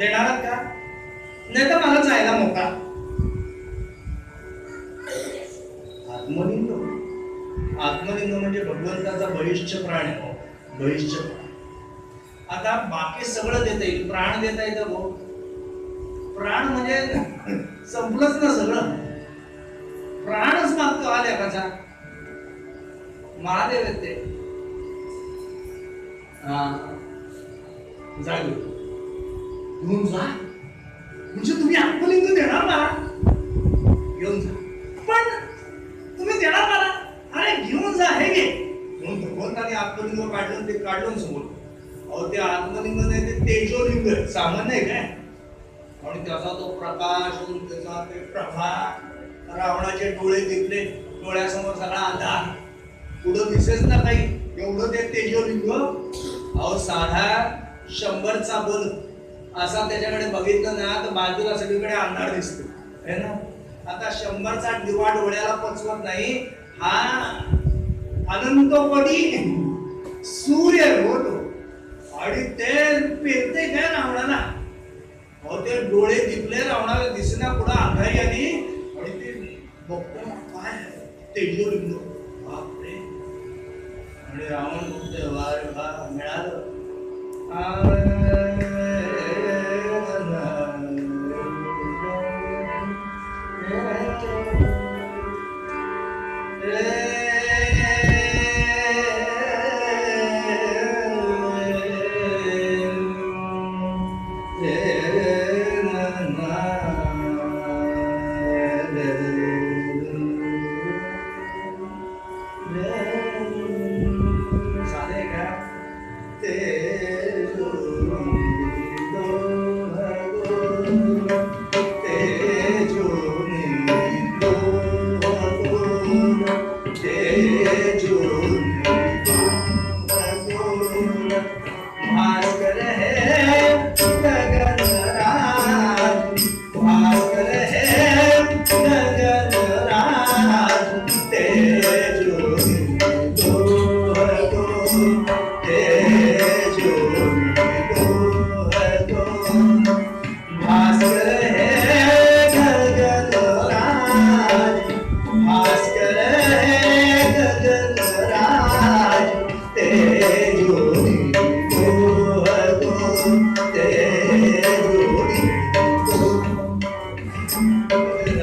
देणार का? नाही तर मला जायला मोका आत्मलिंग. आत्मलिंग म्हणजे भगवंताचा बहिष्ठ प्राण आहे हो. बहिष्ठ प्राण. आता बाकी सगळं देता येईल. प्राण देता येतं भाऊ प्राण म्हणजे संपलंच ना सगळं. प्राणच मागतो हा लेखाचा. महादेव येते ते. हा. जा घेऊन. जा. म्हणजे तुम्ही आत्मलिंग देणार मला घेऊन जा. पण तुम्ही देणार मला अरे घेऊन जा हे घे. म्हणून भगवंताने आत्मलिंग काढलं ते काढलं समोर. अहो ते आत्मलिंग नाही ते तेजोलिंग. सामान्य आहे काय? आणि त्याचा तो प्रकाश आणि त्याचा ते प्रभा रावणाचे डोळे दिसले. डोळ्यासमोर सगळा अंधार. पुढं दिसेच ना काही. एवढं ते तेजोलिंग. अहो साधा शंभरचा बल. असा त्याच्याकडे बघितलं ना तर बाजूला सगळीकडे अंधार दिसतो. है ना? आता शंभरचा दिवा डोळ्याला पचवत नाही हा अनंतपदी सूर्य होतो. आणि ते पेरते काय रावणाला. अहो ते डोळे दिपले रावणाला दिसना पुढे अंधारी आली आणि ते बघतो काय तेजोलिंग बापरे. आणि रावण बघतोय वार वा मिळालं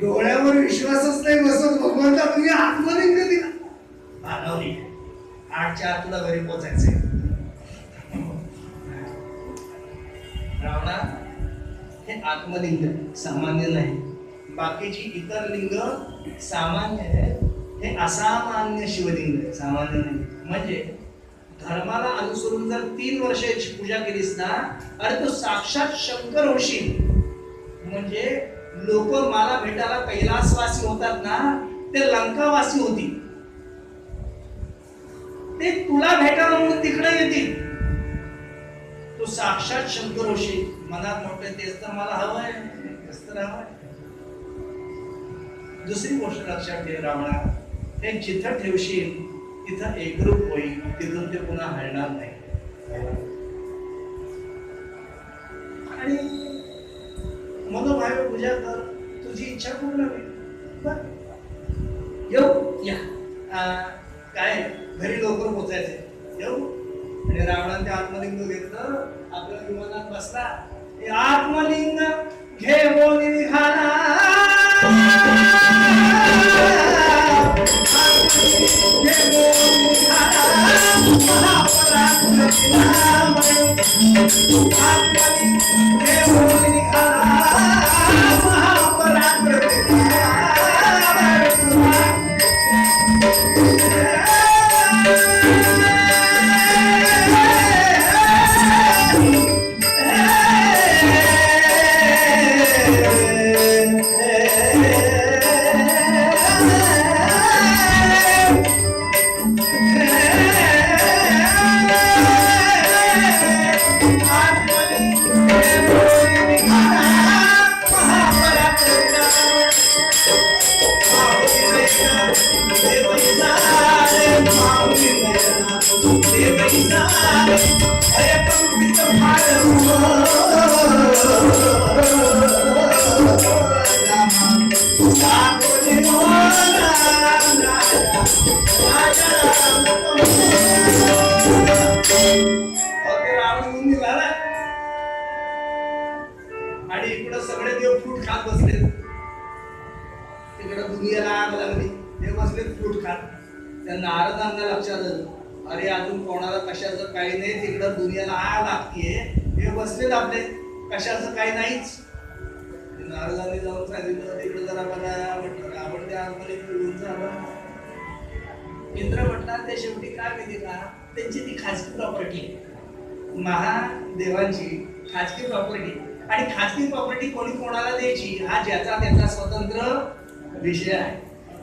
डोळ्यावर विश्वासच नाही बसत. भगवंता तुम्ही आत्मलिंग दिला मानवली आठच्या आत तुला घरी पोचायचंय. रावणा हे आत्मलिंग सामान्य नाही. बाकीची इतर लिंग सामान्य आहे. हे असामान्य शिवलिंग आहे सामान्य नाही. म्हणजे धर्माला अनुसरून जर तीन वर्षाची पूजा केलीस ना अरे तो साक्षात शंकर होशील. म्हणजे लोक मला भेटायला कैलासवासी होतात ना ते लंकावासी होती. ते तुला भेटायला म्हणून तिकडे येतील. तू साक्षात शंकर होशील. मनात म्हटलं तेच तर मला हवंय. तेच तर हवंय. दुसरी गोष्ट लक्षात ठेव रावणा. ते जिथं ठेवशील तिथं एकरूप होईल. तिथून ते पुन्हा हलणार नाही. पूजा कर तुझी इच्छा पूर्ण होईल. येऊ? या. काय? घरी लवकर पोचायचंय. येऊ? आणि रावणाने ते आत्मलिंग घेतलं. आपल्या विमानात बसला. हे आत्मलिंग घे निघाला. आत्मलिंग घे निघाला Thank you. आणि इकडं सगळे देव फ्रूट खात बसले. तिकडं दुनियाला आग लागली. ते बसले फ्रूट खात. त्या नारदांना लक्षात आलं. अरे अजून कोणाला कशाचं काही नाही. तिकडं दुनियाला आग लागतीये. हे बसलेत आपले. कशाचं काही नाहीच. ते नारदांनी जाऊन सांगितलं तिकडे जरा बघा. म्हटलं आपण फिरून जावं. इंद्र म्हटला ते शेवटी काय माहिती का त्यांची ती खाजगी प्रॉपर्टी महादेवांची खाजगी प्रॉपर्टी आणि खाजगी प्रॉपर्टी कोणी कोणाला द्यायची? हा ज्याचा त्याचा स्वतंत्र विषय आहे.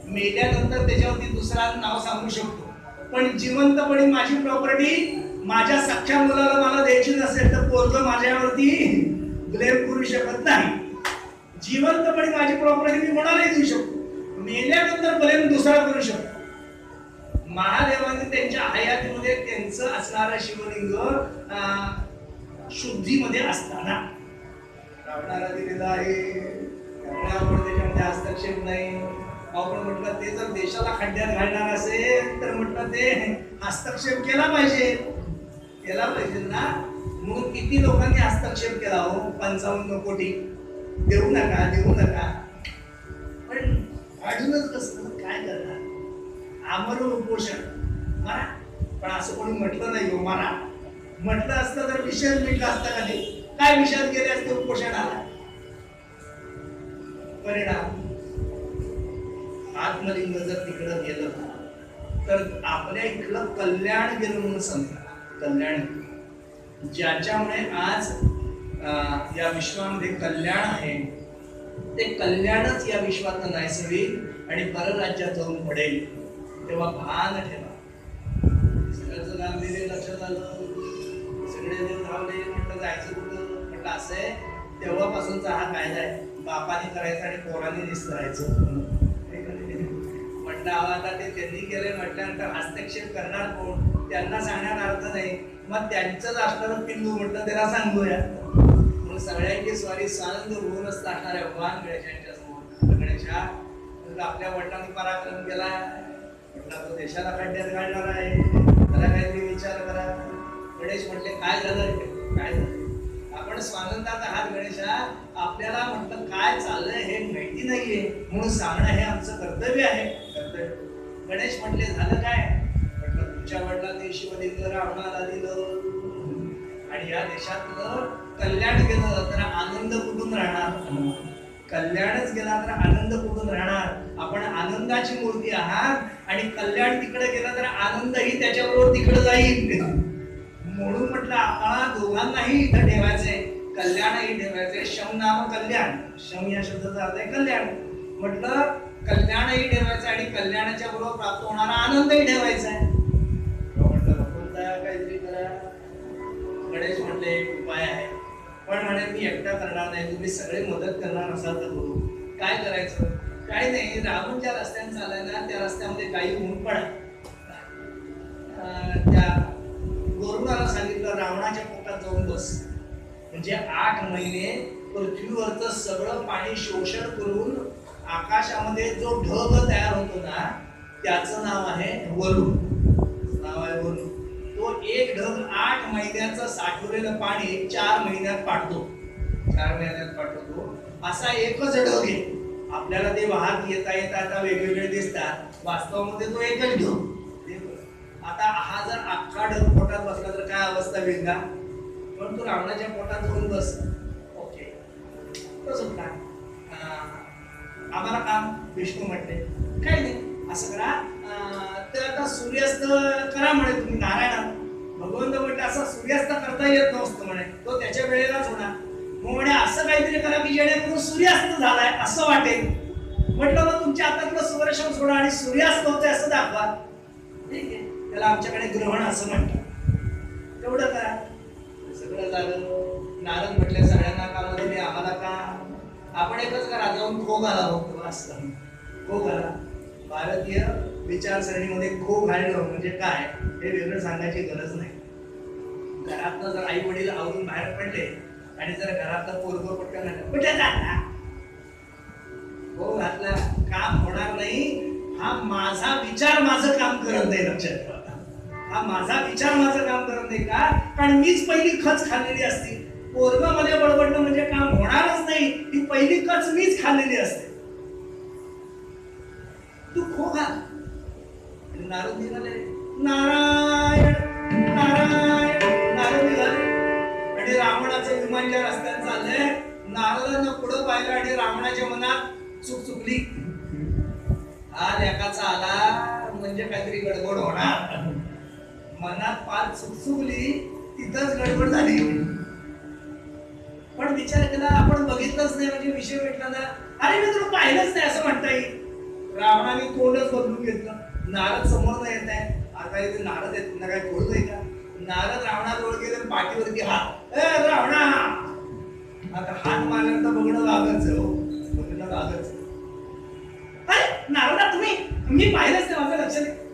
मेल्यानंतर त्याच्यावरती दुसरा नाव सांगू शकतो. पण जिवंतपणे माझी प्रॉपर्टी माझ्या सख्या मुलाला मला द्यायची नसेल तर पोरग माझ्यावरती ब्लेम करू शकत नाही. जिवंतपणे माझी प्रॉपर्टी मी कोणालाही देऊ शकतो. मेल्यानंतर ब्लेम दुसरा करू शकतो. महादेवाने त्यांच्या हयातीमध्ये त्यांचं असणारं शिवलिंग शुद्धीमध्ये असताना. रावणाला दिलेलं आहे. त्यामुळे आपण त्याच्यामध्ये हस्तक्षेप नाही. आपण म्हटलं ते जर देशाला खड्ड्यात घालणार असेल तर म्हटलं ते हस्तक्षेप केला पाहिजे. केला पाहिजे ना? म्हणून किती लोकांनी हस्तक्षेप केला हो? पंचावन्न कोटी. देऊ नका देऊ नका. विषय मिटला असता का नाही काय विषयात गेले असते? उपोषणाला परिणाम. आत्मलिंग जर तिकडं गेलं. तर आपल्या इकडं कल्याण गेलं म्हणून समजा. कल्याण. ज्याच्यामुळे आज या विश्वामध्ये कल्याण आहे ते कल्याणच या विश्वात नैसर्गिक आणि परराज्यात जाऊन पडेल तेव्हा भान ठेवा. सगळ्याचं गांभीर्य लक्षात आलं? सगळे म्हटलं जायचं कुठं? म्हटलं असं आहे. तेव्हापासूनचा हा कायदा आहे. बापाने करायचं आणि पोराने निस्तरायचं म्हटलं आता ते त्यांनी केलंय म्हटल्यानंतर हस्तक्षेप करणार कोण? त्यांना सांगण्यात अर्थ नाही. मग त्यांचंच असणारं पिल्लू म्हटलं त्याला सांगूया. म्हणून सगळ्यांची स्वारी सानंद होऊन असणार आहे. भगवान गणेशांच्या समोर. गणेशा तुला आपल्या वडिलांनी पराक्रम केला. म्हटलं तो देशाला खड्ड्यात घालणार आहे. त्याला काहीतरी विचार करा. गणेश म्हटले काय झालं रे? काय झालं? आपण स्वानंदात आहात गणेशा आपल्याला म्हटलं काय चाललंय हे माहिती नाहीये. म्हणून सांगणं हे आमचं कर्तव्य आहे. कर्तव्य. गणेश म्हटले झालं काय? म्हटलं तुमच्या वडिलांनी शिवलिंग रावणाला दिलं. आणि या देशातलं कल्याण गेलं तर आनंद कुठून राहणार? कल्याणच गेला तर आनंद कुठून राहणार? आपण आनंदाची मूर्ती आहात आणि कल्याण तिकडे गेला तर आनंदही त्याच्याबरोबर तिकडे जाईल. म्हणून म्हटलं आपण दोघांनाही इथं ठेवायचंय. कल्याणही ठेवायचंय. शम नाम कल्याण. शम या शब्दाचा अर्थ आहे कल्याण. म्हटलं कल्याणही ठेवायचं आणि कल्याणाच्या बरोबर प्राप्त होणारा आनंदही ठेवायचा आहे काहीतरी करा. गणेश म्हटले एक उपाय आहे. पण म्हणे मी एकटा करणार नाही. तुम्ही सगळे मदत करणार असाल तर बोलू काय करायचं? काही नाही. राहून ज्या रस्त्याने चालाय ना त्या रस्त्यामध्ये काही ऊन पडा. त्या गोरुणाला सांगितलं रावणाच्या पोटात जाऊन बस म्हणजे आठ महिने पृथ्वीवरचं सगळं पाणी शोषण करून आकाशामध्ये जो ढग तयार होतो ना त्याचं नाव आहे वरुण. नाव आहे वरुण. तो एक ढग आठ महिन्याचं साठवलेलं पाणी चार महिन्यात पाठतो चार महिन्यात पाठवतो असा एकच ढग आहे. आपल्याला ते वाहत येता येता आता वेगवेगळे दिसतात. वास्तवामध्ये तो एकच ढग. आता हा जर अख्खा ढग पोटात बसला तर काय अवस्था होईल का पण तू रावणाच्या पोटात जाऊन बस. ओके. तो सुटला आम्हाला काम विष्णू म्हटले काही नाही. असं करा. तर आता सूर्यास्त करा म्हणे तुम्ही नारायण. भगवंत म्हटलं असा सूर्यास्त करता येत नसतो म्हणे. तो त्याच्या वेळेलाच होणार. मग म्हणे असं काहीतरी करा की जेणेकरून सूर्यास्त झालाय असं वाटेल. म्हटलं मग तुमच्या हातातलं सुवर्षम सोडा आणि सूर्यास्त होतोय असं दाखवा. ठीक आहे. त्याला आमच्याकडे ग्रहण असं म्हणतात. तेवढं करा. सगळं झालं नारद म्हटले सगळ्यांना कामं दिली आम्हाला का? आपण एकच करा जाऊन खो घाला फक्त असं खो घाला. भारतीय विचारसरणीमध्ये खो घालणं म्हणजे काय? हे वेगळं सांगायची गरज नाही. घरातनं जर आई वडील आवरून बाहेर पडले आणि जर घरातलं पोरगो पटकन झालं कुठे जाता हो घातला. काम होणार नाही. हा माझा विचार माझं काम करत नाही लक्षात ठेवा. हा माझा विचार माझं काम करत नाही का? कारण मीच पहिली खच खाल्लेली असती. पोरगमध्ये बडबडणं म्हणजे काम होणारच नाही. ही पहिली खच मीच खाल्लेली असते. तू खो खा. आणि नारद निघाले. नारायण नारायण नारद निघाले. आणि रावणाचं विमान ज्या रस्त्यात चाललंय नारदांना पुढं पाहिलं आणि रावणाच्या मनात चुक चुकली. हा लेखाचा आला म्हणजे काहीतरी गडबड होणार. मनात पार सुकसुकली चुकली तिथंच गडबड झाली. पण विचार केला आपण बघितलंच नाही म्हणजे विषय भेटला ना. अरे मी तुला पाहिलंच नाही असं म्हणता येईल. रावणाने कोणच बदलून घेतलं. नारद समोर नाही येत आहे. आता इथे नारद येत ना काय आहे का? नारद रावणाजवळ गेले आणि पाठीवरती हात. ए रावणा! आता हात मारल्यानंतर बघणं लागच हो. बघणं लागच नारदा तुम्ही मी पाहिलंच नाही माझं लक्ष नाही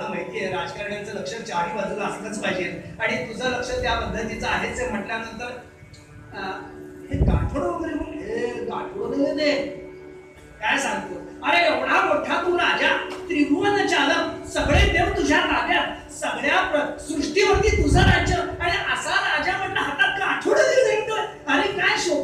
मला माहिती आहे राजकारण्यांचं लक्ष चारही बाजूला असलंच पाहिजे. आणि तुझं लक्ष त्या पद्धतीचं आहेच आहे म्हटल्यानंतर हे गाठोड वगैरे गाठोड ते. काय सांगतो? अरे एवढा मोठा तू राजा त्रिभुवन चालक सगळे देव तुझ्या ताब्यात. सगळ्या सृष्टीवरती तुझं राज्य. आणि असा राजा म्हटलं हातात गाठोड निघतोय अरे काय शोभत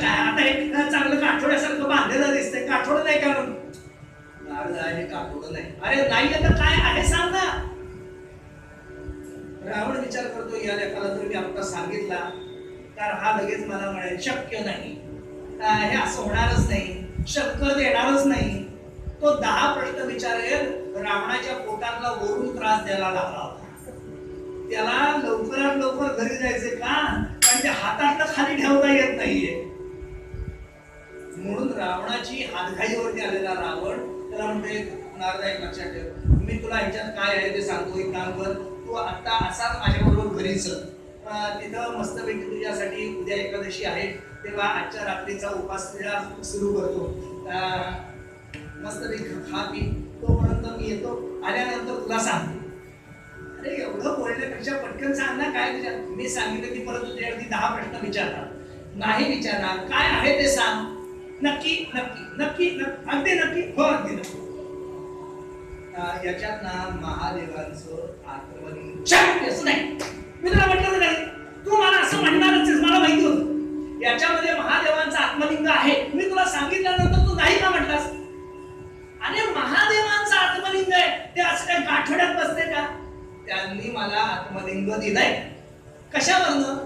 काय आता हे चांगलं काठोड्यासारखं बांधलेलं दिसतंय काठोड नाही का म्हणून नारद आहे नाही अरे नाही तर काय आहे सांग ना रावण विचार करतो या लेखाला जर मी आपला सांगितला तर हा लगेच मला म्हणेल शक्य नाही. हे असं होणारच नाही. शक्य देणारच नाही. तो दहा प्रश्न विचारेल रावणाच्या पोटांना वरून त्रास द्यायला लागला होता. त्याला लवकरात लवकर घरी जायचे का? कारण ते हातातलं खाली ठेवता येत नाहीये. म्हणून रावणाची हातघाईवरती आलेला रावण त्याला म्हणते नारदा एक लक्षात ठेव. मी तुला ह्याच्यात काय आहे ते सांगतो एक काम कर. तू आता असाच माझ्याबरोबर घरी चल. तिथं मस्तपैकी तुझ्यासाठी उद्या एकादशी आहे. तेव्हा आजच्या रात्रीचा उपास तुझ्या सुरू करतो. मस्तपैकी खा पी. तोपर्यंत मी येतो. आल्यानंतर तुला सांगतो. अरे एवढं बोलण्यापेक्षा पटकन सांग ना काय विचार? मी सांगितलं की परत तुझ्यावरती दहा प्रश्न विचारणार. नाही विचारणार. काय आहे ते सांग. नक्की नक्की नक्की नक्की अगदी नक्की हो अगदी नक्की. याच्यात ना महादेवांचं आत्मलिंग शक्यच नाही. मी तुला म्हटलं नाही. तू मला असं म्हणणारच आहेस, मला माहिती होत. याच्यामध्ये महादेवांचं आत्मलिंग आहे. मी तुला सांगितल्यानंतर तू नाही का म्हटलास? अरे महादेवांचं आत्मलिंग आहे ते असं काय गाठोड्यात बसते का? त्यांनी मला आत्मलिंग दिलंय. कशावरनं?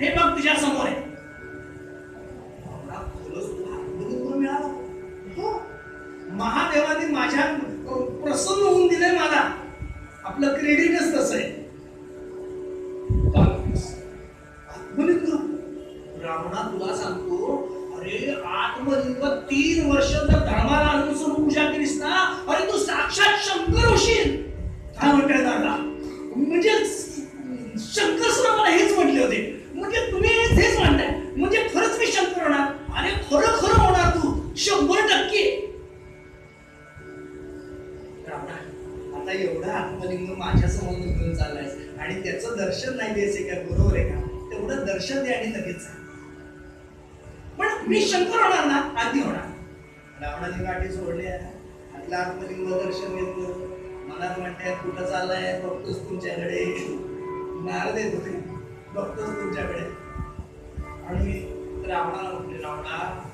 हे बघ तुझ्या समोर आहे. महादेवाने माझ्या प्रसन्न होऊन दिलंय मला. आपलं क्रेडिटच तसं आहे. रावणा तुला सांगतो अरे आत्मलिंग तीन वर्ष जर धर्माला अनुसरून पूजा केलीस ना अरे तू साक्षात शंकर होशील. काय म्हटलं दादा. म्हणजे शंकर सुद्धा मला हेच म्हटले होते. म्हणजे तुम्ही हेच म्हणताय. म्हणजे खरंच मी शंकर होणार. त्याचं दर्शन नाही द्यायचं काय बरोबर आहे का तेवढं दर्शन दे आणि लगेच पण मी शंकर होणार ना? आधी होणार. रावणाने गाठी सोडली आपलं आत्मलिंग दर्शन घेतलं. मला म्हणताय कुठं चाललाय? बघतोच तुमच्याकडे. नार देत होते. बघतोच तुमच्याकडे. आणि रावणाला म्हटले रावणा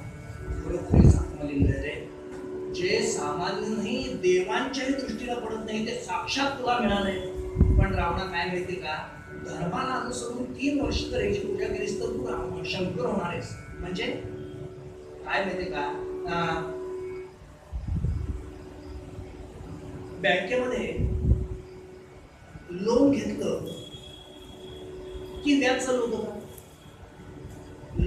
खरोखरीच आत्मलिंग रे. जे सामान्य नाही देवांच्याही दृष्टीला पडत नाही ते साक्षात तुला मिळालंय. पण रावणा काय माहिती का? धर्माला अनुसरून तीन वर्ष तर याची पूजा केलीस तर तू शंकर होणार आहेस. म्हणजे? काय माहिती का? बँकेमध्ये लोन घेतलं की व्याज चालू होतं का?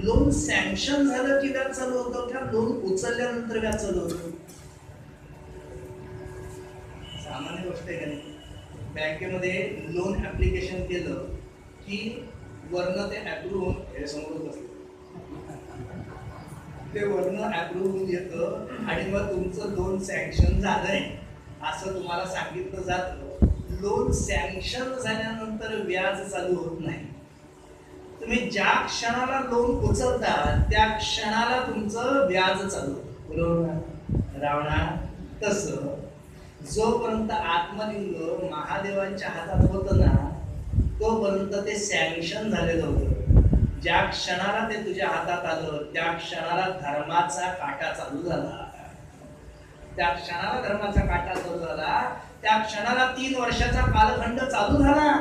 लोन सँक्शन झालं की व्याज चालू होतं? का लोन उचलल्यानंतर व्याज चालू होतं? सामान्य गोष्ट आहे का नाही? बँकेमध्ये लोन ऍप्लिकेशन केलं की वरनं ते अप्रूव्ह हे समोरच ते वर्ण अप्रूव्ह होऊन येतं आणि मग तुमचं लोन सँक्शन झालंय असं तुम्हाला सांगितलं जातं लोन सँक्शन झाल्यानंतर व्याज चालू होत नाही तुम्ही ज्या क्षणाला लोन उचलता त्या क्षणाला तुमचं व्याज चालू होतं. बरोबर? रावणा तसं जोपर्यंत आत्मलिंग महादेवांच्या हातात होत ना तोपर्यंत ते सँक्शन झालेलं होतं ज्या क्षणाला ते तुझ्या हातात आलं त्या क्षणाला धर्माचा काटा चालू झाला. त्या क्षणाला धर्माचा काटा चालू झाला. त्या क्षणाला तीन वर्षाचा कालखंड चालू झाला.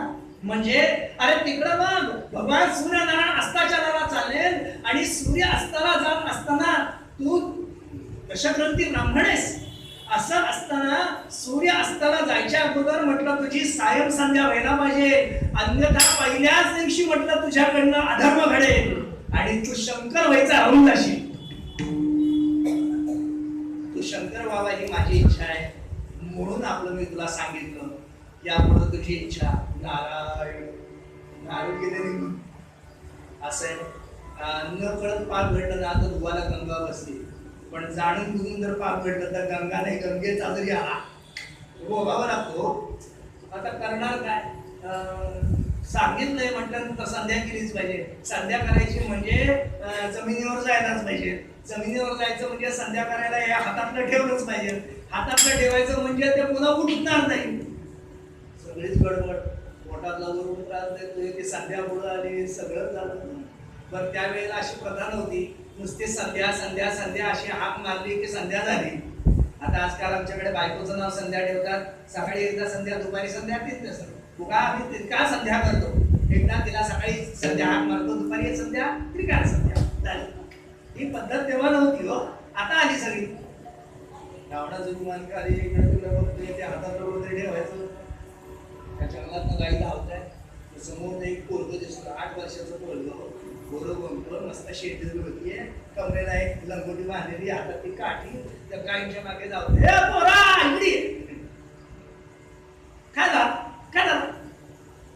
म्हणजे अरे तिकडं बघ भगवान सूर्यनारायण अस्ताचलाला चालेल आणि सूर्य अस्ताला जात असताना तू दशग्रंथी ब्राह्मणेस असं असताना सूर्य अस्ताला जायच्या अगोदर म्हटलं तुझी सायं संध्या व्हायला पाहिजे. अन्यथा पहिल्याच दिवशी म्हटलं तुझ्याकडनं अधर्म घडेल. आणि तू शंकर व्हायचा राहून जाशील तू शंकर व्हावा ही माझी इच्छा आहे. म्हणून आपलं मी तुला सांगितलं. यापुढे तुझी इच्छा. नारायण. नारायण गेले असं आहे. न कळत पान घडलं ना तर दुवाला गंगा बसली. पण जाणून बुजून जर पाप घडलं तर गंगा नाही गंगेचा जरी आला. भोगावा लागतो. आता करणार काय? अं, सांगितलंय म्हटल्यानंतर संध्या केलीच पाहिजे. संध्या करायची म्हणजे जमिनीवर जायलाच पाहिजे. जमिनीवर जायचं म्हणजे संध्या करायला या हातातलं ठेवलंच पाहिजे. हातातलं ठेवायचं म्हणजे ते पुन्हा उठणार नाही. सगळीच गडबड. पोटातला वरून त्रास देतोय ते संध्या पुढं आली सगळं झालं. पण त्यावेळेला अशी प्रथा नव्हती. नुसती संध्या संध्या संध्या अशी हाक मारली की संध्या झाली. आता आजकाल आमच्याकडे बायकोचं नाव संध्या ठेवतात. सकाळी एकदा संध्या दुपारी संध्या तीच नसतं का आम्ही तितका संध्या करतो. एकदा तिला सकाळी संध्या हाक मारतो दुपारी संध्या त्रिकाळ संध्या. झाली. ही पद्धत तेव्हा नव्हती हो. आता आली सगळी. रावणा विमान खाली इकडे तुला बघतोय ते हातात वगैरे ठेवायचं. त्या जंगलात गाई धावत आहे समोर एक पोरग दिसतो आठ वर्षाचं पोरग. गोर गोंगलं मस्त शेतीवर होतीये. कमरेला एक लंगोटी बांधलेली हातात ती काठी त्या काहींच्या मागे जाऊ हे पोरा इकडे काय झालं? काय झालं?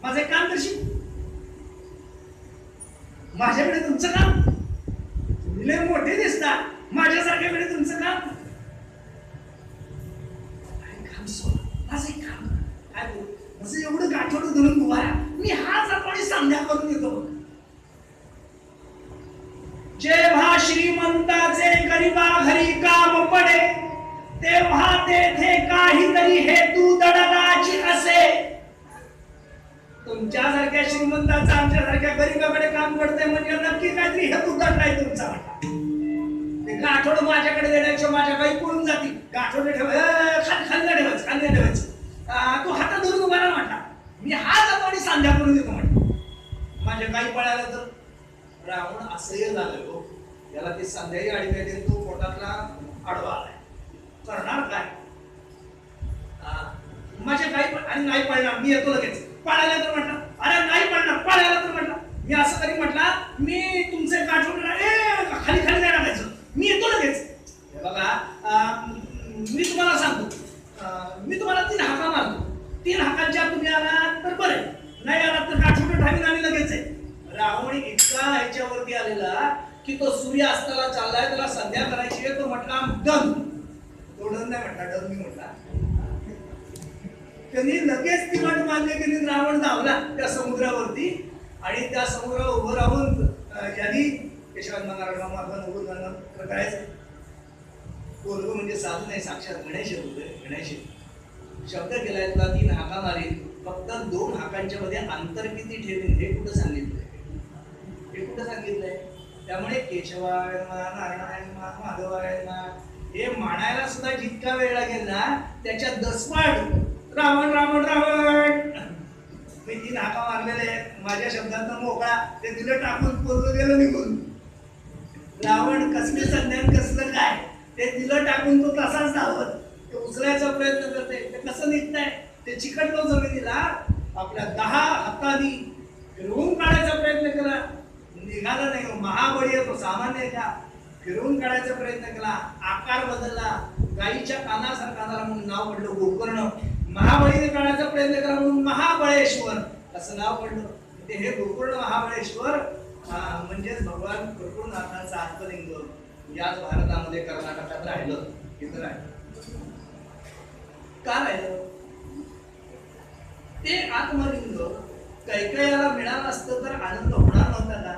माझं एक काम करशील? माझ्याकडे तुमचं काम? तुम्ही लय मोठे दिसता. माझ्यासारख्याकडे तुमचं काम? काम सोड. माझं एक काम काय बोल? माझं एवढं गाठवडं धरून उभा मी हा जातो संध्या करून येतो जेव्हा श्रीमंताचे गरीबा घरी काम पडे तेव्हा तेथे काहीतरी हेतू दडदाची असे. तुमच्यासारख्या श्रीमंताचा आमच्यासारख्या गरीबाकडे काम पडते म्हणजे नक्की काहीतरी हेतू दडलाय तुमचा. ते गाठोड माझ्याकडे देण्यापेक्षा माझ्या काही पळून जातील. गाठोड ठेवायचं खाली खाली ठेवायचं खाल्लं ठेवायचं तो हातात धरून तुम्हाला म्हणला. मी हा जातो आणि सांध्या करून देतो म्हणतो माझ्या काही पळायला तर रावण असंही झालं याला ती संध्याही आडवी आली तो पोटातला आडवा आलाय करणार काय? माझे माझ्या काही पण- आणि नाही पडणार मी येतो लगेच. पळायला तर म्हटलं अरे नाही पडणार पळायला तर म्हटलं. मी असं तरी म्हटला मी तुमचे गाठोड ए खाली खाली नाही टाकायचं मी येतो लगेच. हे बघा मी तुम्हाला सांगतो. मी तुम्हाला तीन हाका मारतो. तीन हाकांच्या तुम्ही आलात तर बरे नाही आला तर गाठोड ठावीन आम्ही लगेच आहे. रावण इतका ह्याच्यावरती आलेला की तो सूर्य असताना चाललाय त्याला संध्या करायची आहे तो म्हटला डन. तो डन नाही म्हटला डन मी म्हटला. त्यांनी लगेच ती वाट मान्य केली रावण धावला त्या समुद्रावरती आणि त्या समुद्रावर उभं राहून अं, यांनी केशवांना नारायण आपण उभं राहणं करायचं पोरग म्हणजे साधू नाही साक्षात गणेश होते गणेश शब्द केलाय तुला तीन हाका मारील फक्त दोन हाकांच्या मध्ये अंतर किती ठेवीन हे कुठं सांगितलं? कुठं सांगितलंय. त्यामुळे केशवाय नारायण माधवाय हे मानायला सुद्धा जितका वेळ लागेल ना त्याच्या दसपाट रावण रावण रावण. मी तीन हाका मारलेले आहेत. माझ्या शब्दांचा मोकळा ते दिलं टाकून पोरग गेलं निघून. रावण कसले संध्यान कसलं काय ते दिलं टाकून तो तसाच धावत. ते उचलायचा प्रयत्न करते ते कसं निघतंय? ते चिकटलो जमिनीला. आपल्या दहा हातांनी फिरवून काढायचा प्रयत्न करा. निघाला नाही. हो. महाबळी तो सामान्य आहे फिरवून काढायचा प्रयत्न केला आकार बदलला गाईच्या कानासारखा झाला म्हणून नाव पडलं गोकर्ण. महाबळीने काढायचा प्रयत्न केला म्हणून महाबळेश्वर. असं नाव पडलं. ते हे गोकर्ण महाबळेश्वर म्हणजेच भगवान कृष्णनाथांचा आत्मलिंग. याच भारतामध्ये कर्नाटकात राहिलं. इथं राहिलं. का राहिलं? ते आत्मलिंग कैकयाला मिळालं असतं तर आनंद होणार नव्हता का?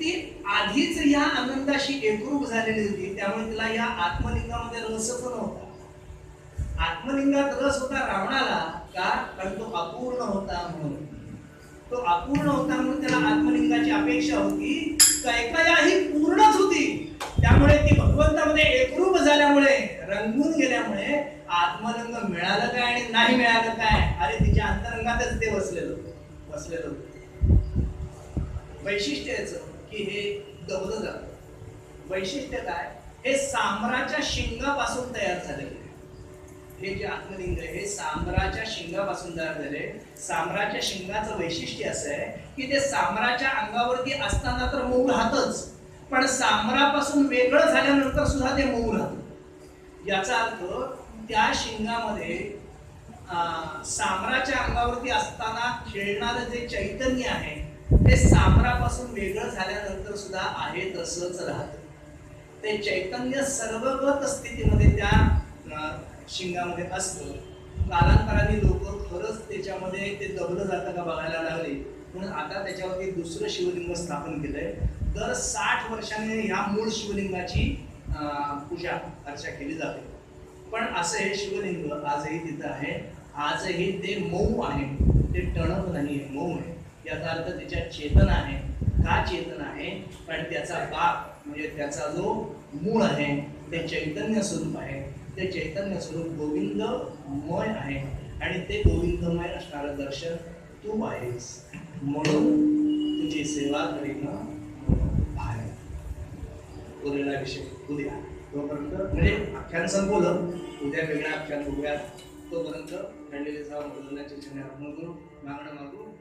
ती आधीच या आनंदाशी एकरूप झालेली होती. त्यामुळे तिला या आत्मलिंगामध्ये रसच नव्हता आत्मलिंगात रस होता रावणाला का कारण तो अपूर्ण होता म्हणून. तो अपूर्ण होता म्हणून त्याला आत्मलिंगाची अपेक्षा होती. कैकया ही पूर्णच होती. त्यामुळे ती भगवंतामध्ये एकरूप झाल्यामुळे रंगून गेल्यामुळे आत्मलिंग मिळालं काय आणि नाही मिळालं काय? अरे तिच्या अंतरंगातच ते बसलेलं बसलेलं वैशिष्ट्य याचं. की हे दबलं जातं. वैशिष्ट्य काय? हे साम्राच्या शिंगापासून तयार झालेले हे जे आत्मलिंग आहे हे साम्राच्या शिंगापासून तयार झाले साम्राच्या शिंगाचं वैशिष्ट्य असं आहे की ते साम्राच्या अंगावरती असताना तर मऊ राहतच पण साम्रापासून वेगळं झाल्यानंतर सुद्धा ते मऊ राहत. याचा अर्थ त्या शिंगामध्ये साम्राच्या अंगावरती असताना खेळणारं जे चैतन्य आहे ते सापरापासून वेगळं झाल्यानंतर सुद्धा आहे तसंच राहत. ते चैतन्य सर्वगत स्थितीमध्ये त्या शिंगामध्ये असतं. कालांतराने लोक खरंच त्याच्यामध्ये ते दबलं जातं का बघायला लागले. म्हणून आता त्याच्यावरती दुसरं शिवलिंग स्थापन केलंय. दर साठ वर्षाने ह्या मूळ शिवलिंगाची अं, पूजा अर्चा केली जाते. पण असं हे शिवलिंग आजही तिथं आहे. आजही ते मऊ आहे. ते टणक नाही मऊ आहे. याचा अर्थ त्याच्यात चेतन आहे का चेतन आहे? कारण त्याचा बाप म्हणजे त्याचा जो मूळ आहे ते चैतन्य स्वरूप आहे. ते चैतन्य स्वरूप गोविंदमय आहे. आणि ते गोविंदमय असणारं दर्शन तू आहेस. म्हणून तुझी सेवा करीन आहे उरलेला विषय उद्या. तोपर्यंत म्हणजे आख्यान संपवलं. उद्या वेगळ्या आख्यान बघूया. तोपर्यंत खंडलेले साहेब मुलांच्या चिन्ह मागणं मागू